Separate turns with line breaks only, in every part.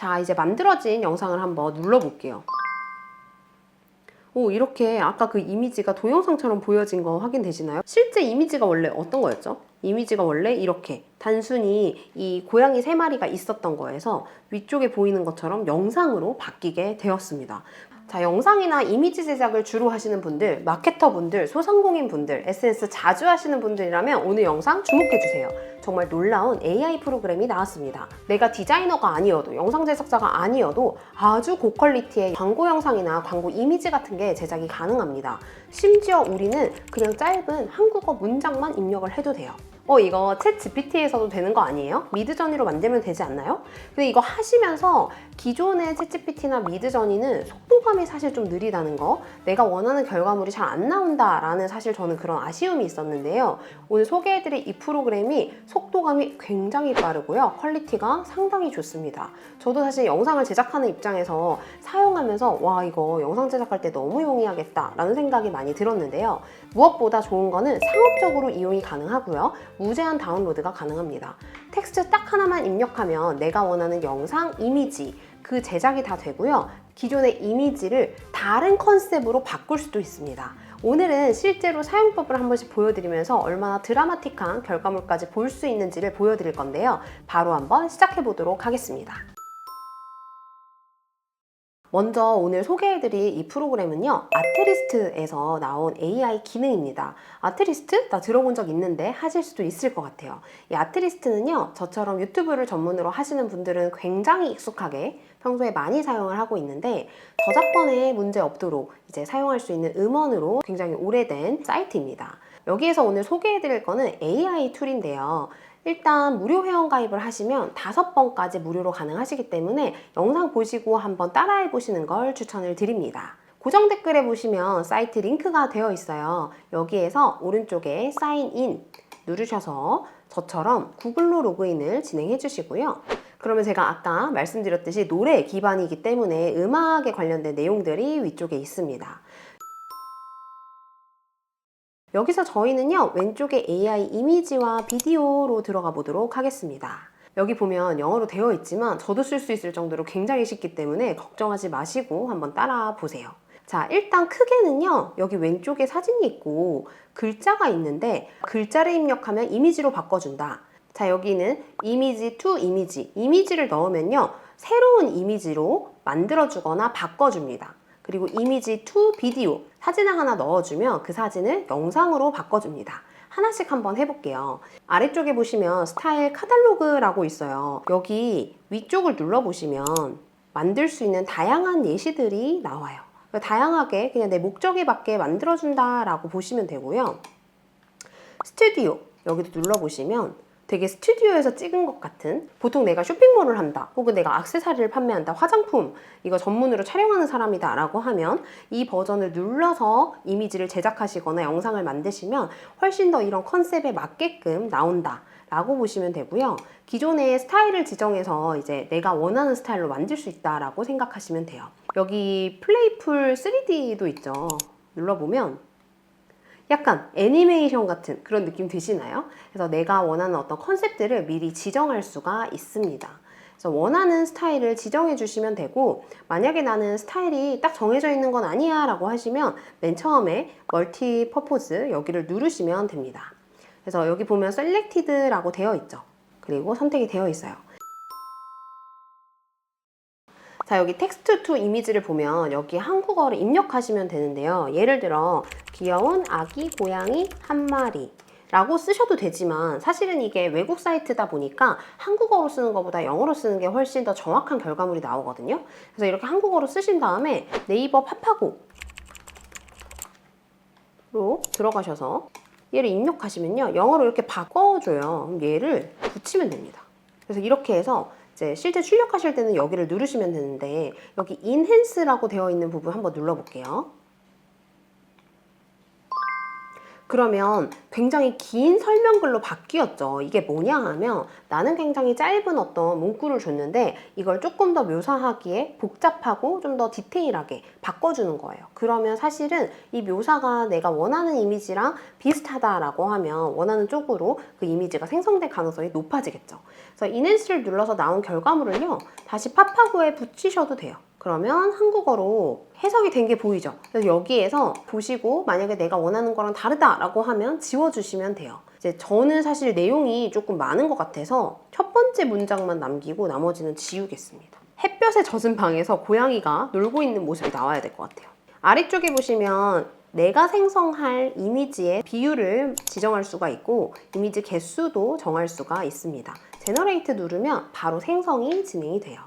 자, 이제 만들어진 영상을 한번 눌러볼게요. 오, 이렇게 아까 그 이미지가 동영상처럼 보여진 거 확인되시나요? 실제 이미지가 원래 어떤 거였죠? 이미지가 원래 이렇게 단순히 이 고양이 세 마리가 있었던 거에서 위쪽에 보이는 것처럼 영상으로 바뀌게 되었습니다. 자, 영상이나 이미지 제작을 주로 하시는 분들, 마케터 분들, 소상공인 분들, SNS 자주 하시는 분들이라면 오늘 영상 주목해 주세요. 정말 놀라운 AI 프로그램이 나왔습니다. 내가 디자이너가 아니어도, 영상 제작자가 아니어도 아주 고퀄리티의 광고 영상이나 광고 이미지 같은 게 제작이 가능합니다. 심지어 우리는 그냥 짧은 한국어 문장만 입력을 해도 돼요. 어, 이거 챗 GPT에서도 되는 거 아니에요? 미드저니로 만들면 되지 않나요? 근데 이거 하시면서 기존의 챗 GPT나 미드저니는 속도감이 사실 좀 느리다는 거, 내가 원하는 결과물이 잘 안 나온다라는 사실 저는 그런 아쉬움이 있었는데요. 오늘 소개해드릴 이 프로그램이 속도감이 굉장히 빠르고요. 퀄리티가 상당히 좋습니다. 저도 사실 영상을 제작하는 입장에서 사용하면서 와, 이거 영상 제작할 때 너무 용이하겠다 라는 생각이 많이 들었는데요. 무엇보다 좋은 거는 상업적으로 이용이 가능하고요. 무제한 다운로드가 가능합니다. 텍스트 딱 하나만 입력하면 내가 원하는 영상, 이미지, 그 제작이 다 되고요. 기존의 이미지를 다른 컨셉으로 바꿀 수도 있습니다. 오늘은 실제로 사용법을 한 번씩 보여드리면서 얼마나 드라마틱한 결과물까지 볼 수 있는지를 보여드릴 건데요. 바로 한번 시작해 보도록 하겠습니다. 먼저 오늘 소개해드릴 이 프로그램은요, 아트리스트에서 나온 AI 기능입니다. 아트리스트? 나 들어본 적 있는데 하실 수도 있을 것 같아요. 이 아트리스트는요, 저처럼 유튜브를 전문으로 하시는 분들은 굉장히 익숙하게 평소에 많이 사용을 하고 있는데, 저작권에 문제 없도록 이제 사용할 수 있는 음원으로 굉장히 오래된 사이트입니다. 여기에서 오늘 소개해드릴 거는 AI 툴인데요. 일단 무료 회원 가입을 하시면 다섯 번까지 무료로 가능하시기 때문에 영상 보시고 한번 따라해 보시는 걸 추천을 드립니다. 고정 댓글에 보시면 사이트 링크가 되어 있어요. 여기에서 오른쪽에 사인인 누르셔서 저처럼 구글로 로그인을 진행해 주시고요. 그러면 제가 아까 말씀드렸듯이 노래 기반이기 때문에 음악에 관련된 내용들이 위쪽에 있습니다. 여기서 저희는요, 왼쪽에 AI 이미지와 비디오로 들어가 보도록 하겠습니다. 여기 보면 영어로 되어 있지만 저도 쓸 수 있을 정도로 굉장히 쉽기 때문에 걱정하지 마시고 한번 따라 보세요. 자, 일단 크게는요, 여기 왼쪽에 사진이 있고 글자가 있는데 글자를 입력하면 이미지로 바꿔준다. 자, 여기는 이미지 투 이미지. 이미지를 넣으면요, 새로운 이미지로 만들어주거나 바꿔줍니다. 그리고 이미지 투 비디오 사진을 하나 넣어주면 그 사진을 영상으로 바꿔줍니다. 하나씩 한번 해볼게요. 아래쪽에 보시면 스타일 카탈로그라고 있어요. 여기 위쪽을 눌러보시면 만들 수 있는 다양한 예시들이 나와요. 다양하게 그냥 내 목적에 맞게 만들어준다라고 보시면 되고요. 스튜디오 여기도 눌러보시면 되게 스튜디오에서 찍은 것 같은 보통 내가 쇼핑몰을 한다 혹은 내가 악세사리를 판매한다 화장품 이거 전문으로 촬영하는 사람이다 라고 하면 이 버전을 눌러서 이미지를 제작하시거나 영상을 만드시면 훨씬 더 이런 컨셉에 맞게끔 나온다 라고 보시면 되고요. 기존의 스타일을 지정해서 이제 내가 원하는 스타일로 만들 수 있다라고 생각하시면 돼요. 여기 플레이풀 3D도 있죠. 눌러보면 약간 애니메이션 같은 그런 느낌 드시나요? 그래서 내가 원하는 어떤 컨셉들을 미리 지정할 수가 있습니다. 그래서 원하는 스타일을 지정해 주시면 되고 만약에 나는 스타일이 딱 정해져 있는 건 아니야 라고 하시면 맨 처음에 멀티 퍼포즈 여기를 누르시면 됩니다. 그래서 여기 보면 셀렉티드라고 되어 있죠. 그리고 선택이 되어 있어요. 자, 여기 텍스트 투 이미지를 보면 여기 한국어를 입력하시면 되는데요. 예를 들어 귀여운 아기 고양이 한 마리 라고 쓰셔도 되지만 사실은 이게 외국 사이트다 보니까 한국어로 쓰는 것보다 영어로 쓰는 게 훨씬 더 정확한 결과물이 나오거든요. 그래서 이렇게 한국어로 쓰신 다음에 네이버 파파고로 들어가셔서 얘를 입력하시면요. 영어로 이렇게 바꿔줘요. 얘를 붙이면 됩니다. 그래서 이렇게 해서 이제 실제 출력하실 때는 여기를 누르시면 되는데 여기 인핸스라고 되어 있는 부분 한번 눌러볼게요. 그러면 굉장히 긴 설명글로 바뀌었죠. 이게 뭐냐 하면 나는 굉장히 짧은 어떤 문구를 줬는데 이걸 조금 더 묘사하기에 복잡하고 좀 더 디테일하게 바꿔주는 거예요. 그러면 사실은 이 묘사가 내가 원하는 이미지랑 비슷하다라고 하면 원하는 쪽으로 그 이미지가 생성될 가능성이 높아지겠죠. 그래서 이넨스를 눌러서 나온 결과물을요. 다시 팝하고에 붙이셔도 돼요. 그러면 한국어로 해석이 된 게 보이죠? 그래서 여기에서 보시고 만약에 내가 원하는 거랑 다르다라고 하면 지워주시면 돼요. 이제 저는 사실 내용이 조금 많은 것 같아서 첫 번째 문장만 남기고 나머지는 지우겠습니다. 햇볕에 젖은 방에서 고양이가 놀고 있는 모습이 나와야 될 것 같아요. 아래쪽에 보시면 내가 생성할 이미지의 비율을 지정할 수가 있고 이미지 개수도 정할 수가 있습니다. 제너레이트 누르면 바로 생성이 진행이 돼요.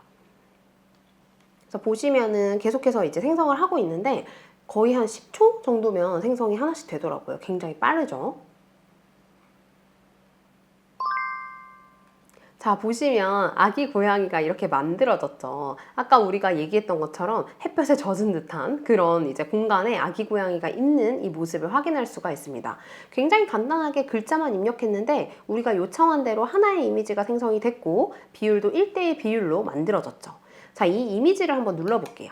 그래서 보시면은 계속해서 이제 생성을 하고 있는데 거의 한 10초 정도면 생성이 하나씩 되더라고요. 굉장히 빠르죠. 자, 보시면 아기 고양이가 이렇게 만들어졌죠. 아까 우리가 얘기했던 것처럼 햇볕에 젖은 듯한 그런 이제 공간에 아기 고양이가 있는 이 모습을 확인할 수가 있습니다. 굉장히 간단하게 글자만 입력했는데 우리가 요청한 대로 하나의 이미지가 생성이 됐고 비율도 1대1 비율로 만들어졌죠. 자, 이 이미지를 한번 눌러볼게요.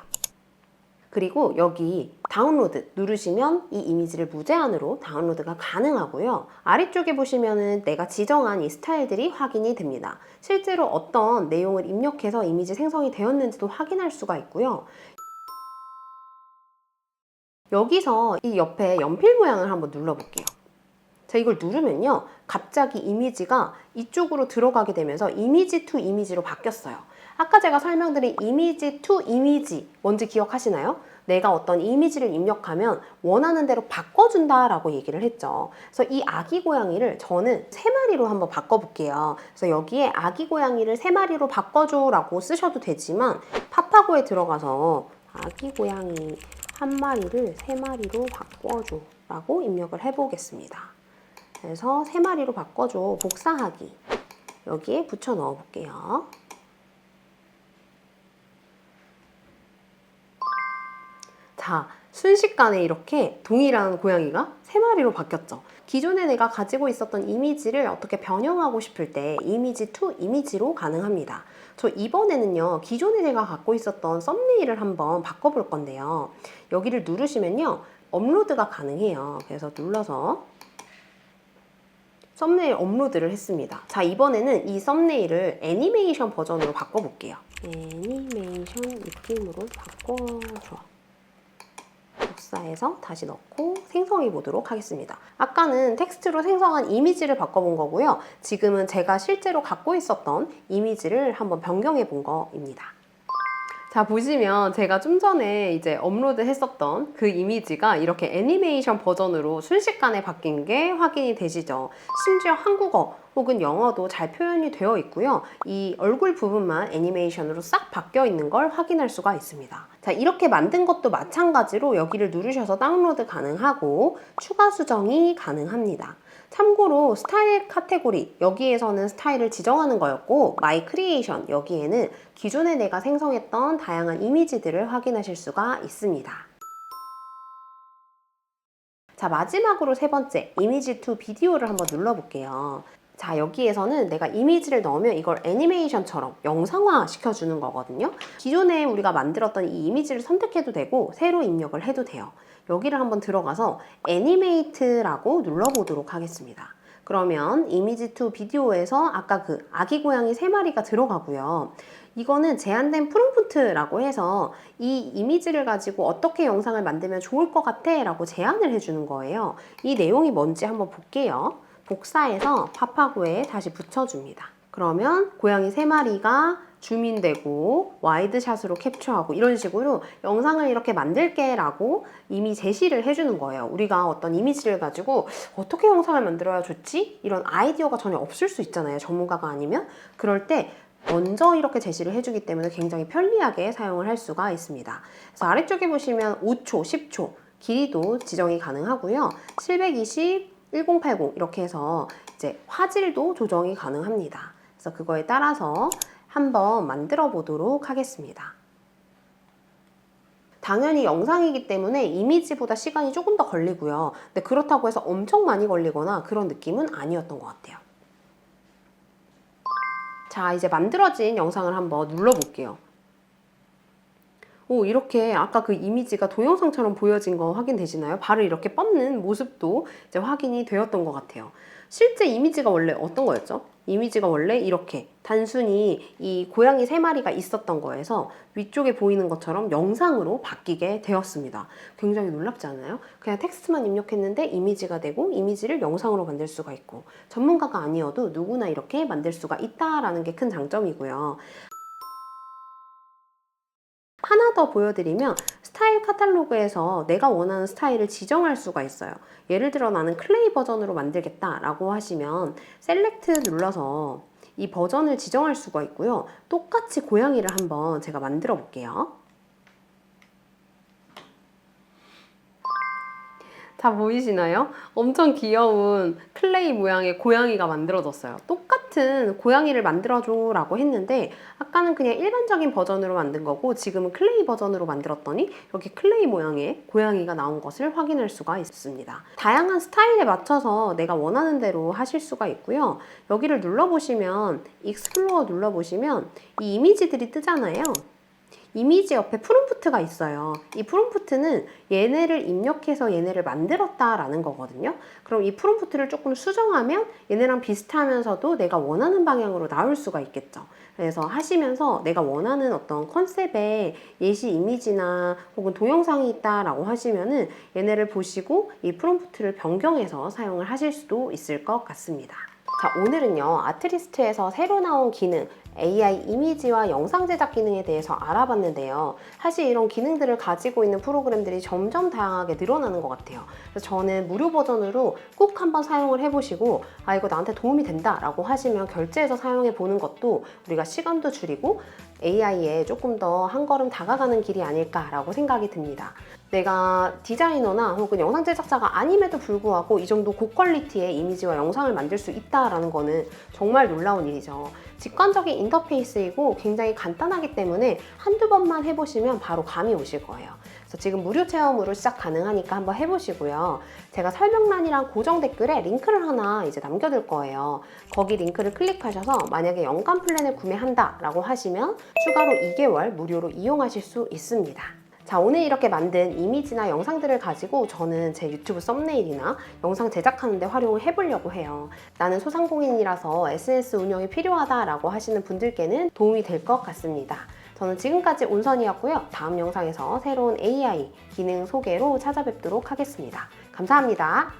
그리고 여기 다운로드 누르시면 이 이미지를 무제한으로 다운로드가 가능하고요. 아래쪽에 보시면은 내가 지정한 이 스타일들이 확인이 됩니다. 실제로 어떤 내용을 입력해서 이미지 생성이 되었는지도 확인할 수가 있고요. 여기서 이 옆에 연필 모양을 한번 눌러볼게요. 자, 이걸 누르면요. 갑자기 이미지가 이쪽으로 들어가게 되면서 이미지 투 이미지로 바뀌었어요. 아까 제가 설명드린 이미지 투 이미지 뭔지 기억하시나요? 내가 어떤 이미지를 입력하면 원하는 대로 바꿔준다라고 얘기를 했죠. 그래서 이 아기 고양이를 저는 세 마리로 한번 바꿔볼게요. 그래서 여기에 아기 고양이를 세 마리로 바꿔줘라고 쓰셔도 되지만 파파고에 들어가서 아기 고양이 한 마리를 세 마리로 바꿔줘라고 입력을 해보겠습니다. 그래서 세 마리로 바꿔줘 복사하기 여기에 붙여 넣어 볼게요. 자, 순식간에 이렇게 동일한 고양이가 세 마리로 바뀌었죠. 기존에 내가 가지고 있었던 이미지를 어떻게 변형하고 싶을 때 이미지 투 이미지로 가능합니다. 저 이번에는요, 기존에 내가 갖고 있었던 썸네일을 한번 바꿔볼 건데요. 여기를 누르시면요, 업로드가 가능해요. 그래서 눌러서 썸네일 업로드를 했습니다. 자, 이번에는 이 썸네일을 애니메이션 버전으로 바꿔볼게요. 애니메이션 느낌으로 바꿔줘. 복사해서 다시 넣고 생성해 보도록 하겠습니다. 아까는 텍스트로 생성한 이미지를 바꿔본 거고요. 지금은 제가 실제로 갖고 있었던 이미지를 한번 변경해 본 거입니다. 자, 보시면 제가 좀 전에 이제 업로드 했었던 그 이미지가 이렇게 애니메이션 버전으로 순식간에 바뀐 게 확인이 되시죠. 심지어 한국어 혹은 영어도 잘 표현이 되어 있고요. 이 얼굴 부분만 애니메이션으로 싹 바뀌어 있는 걸 확인할 수가 있습니다. 자, 이렇게 만든 것도 마찬가지로 여기를 누르셔서 다운로드 가능하고 추가 수정이 가능합니다. 참고로 스타일 카테고리 여기에서는 스타일을 지정하는 거였고 마이 크리에이션 여기에는 기존에 내가 생성했던 다양한 이미지들을 확인하실 수가 있습니다. 자 마지막으로 세 번째 이미지 투 비디오를 한번 눌러볼게요. 자 여기에서는 내가 이미지를 넣으면 이걸 애니메이션처럼 영상화 시켜주는 거거든요. 기존에 우리가 만들었던 이 이미지를 선택해도 되고 새로 입력을 해도 돼요. 여기를 한번 들어가서 애니메이트라고 눌러보도록 하겠습니다. 그러면 이미지 투 비디오에서 아까 그 아기 고양이 세 마리가 들어가고요. 이거는 제한된 프롬프트라고 해서 이 이미지를 가지고 어떻게 영상을 만들면 좋을 것 같아 라고 제안을 해주는 거예요. 이 내용이 뭔지 한번 볼게요. 복사해서 파파고에 다시 붙여줍니다. 그러면 고양이 세 마리가 줌인되고 와이드샷으로 캡처하고 이런 식으로 영상을 이렇게 만들게 라고 이미 제시를 해주는 거예요. 우리가 어떤 이미지를 가지고 어떻게 영상을 만들어야 좋지? 이런 아이디어가 전혀 없을 수 있잖아요. 전문가가 아니면. 그럴 때 먼저 이렇게 제시를 해주기 때문에 굉장히 편리하게 사용을 할 수가 있습니다. 그래서 아래쪽에 보시면 5초, 10초 길이도 지정이 가능하고요. 720, 1080 이렇게 해서 이제 화질도 조정이 가능합니다. 그래서 그거에 따라서 한번 만들어 보도록 하겠습니다. 당연히 영상이기 때문에 이미지보다 시간이 조금 더 걸리고요. 근데 그렇다고 해서 엄청 많이 걸리거나 그런 느낌은 아니었던 것 같아요. 자, 이제 만들어진 영상을 한번 눌러볼게요. 오, 이렇게 아까 그 이미지가 동영상처럼 보여진 거 확인되시나요? 발을 이렇게 뻗는 모습도 이제 확인이 되었던 것 같아요. 실제 이미지가 원래 어떤 거였죠? 이미지가 원래 이렇게 단순히 이 고양이 세 마리가 있었던 거에서 위쪽에 보이는 것처럼 영상으로 바뀌게 되었습니다. 굉장히 놀랍지 않아요? 그냥 텍스트만 입력했는데 이미지가 되고 이미지를 영상으로 만들 수가 있고 전문가가 아니어도 누구나 이렇게 만들 수가 있다라는 게 큰 장점이고요. 하나 더 보여드리면 스타일 카탈로그에서 내가 원하는 스타일을 지정할 수가 있어요. 예를 들어 나는 클레이 버전으로 만들겠다라고 하시면 셀렉트 눌러서 이 버전을 지정할 수가 있고요. 똑같이 고양이를 한번 제가 만들어 볼게요. 다 보이시나요? 엄청 귀여운 클레이 모양의 고양이가 만들어졌어요. 똑같은 고양이를 만들어줘 라고 했는데 아까는 그냥 일반적인 버전으로 만든 거고 지금은 클레이 버전으로 만들었더니 이렇게 클레이 모양의 고양이가 나온 것을 확인할 수가 있습니다. 다양한 스타일에 맞춰서 내가 원하는 대로 하실 수가 있고요. 여기를 눌러보시면 익스플로어 눌러보시면 이 이미지들이 뜨잖아요. 이미지 옆에 프롬프트가 있어요. 이 프롬프트는 얘네를 입력해서 얘네를 만들었다라는 거거든요. 그럼 이 프롬프트를 조금 수정하면 얘네랑 비슷하면서도 내가 원하는 방향으로 나올 수가 있겠죠. 그래서 하시면서 내가 원하는 어떤 컨셉의 예시 이미지나 혹은 동영상이 있다라고 하시면은 얘네를 보시고 이 프롬프트를 변경해서 사용을 하실 수도 있을 것 같습니다. 자, 오늘은요, 아트리스트에서 새로 나온 기능, AI 이미지와 영상 제작 기능에 대해서 알아봤는데요. 사실 이런 기능들을 가지고 있는 프로그램들이 점점 다양하게 늘어나는 것 같아요. 그래서 저는 무료 버전으로 꼭 한번 사용을 해보시고, 아, 이거 나한테 도움이 된다 라고 하시면 결제해서 사용해 보는 것도 우리가 시간도 줄이고 AI에 조금 더 한 걸음 다가가는 길이 아닐까라고 생각이 듭니다. 내가 디자이너나 혹은 영상 제작자가 아님에도 불구하고 이 정도 고퀄리티의 이미지와 영상을 만들 수 있다라는 거는 정말 놀라운 일이죠. 직관적인 인터페이스이고 굉장히 간단하기 때문에 한두 번만 해보시면 바로 감이 오실 거예요. 그래서 지금 무료 체험으로 시작 가능하니까 한번 해보시고요. 제가 설명란이랑 고정 댓글에 링크를 하나 이제 남겨둘 거예요. 거기 링크를 클릭하셔서 만약에 연간 플랜을 구매한다라고 하시면 추가로 2개월 무료로 이용하실 수 있습니다. 자, 오늘 이렇게 만든 이미지나 영상들을 가지고 저는 제 유튜브 썸네일이나 영상 제작하는데 활용을 해보려고 해요. 나는 소상공인이라서 SNS 운영이 필요하다라고 하시는 분들께는 도움이 될 것 같습니다. 저는 지금까지 온선이었고요. 다음 영상에서 새로운 AI 기능 소개로 찾아뵙도록 하겠습니다. 감사합니다.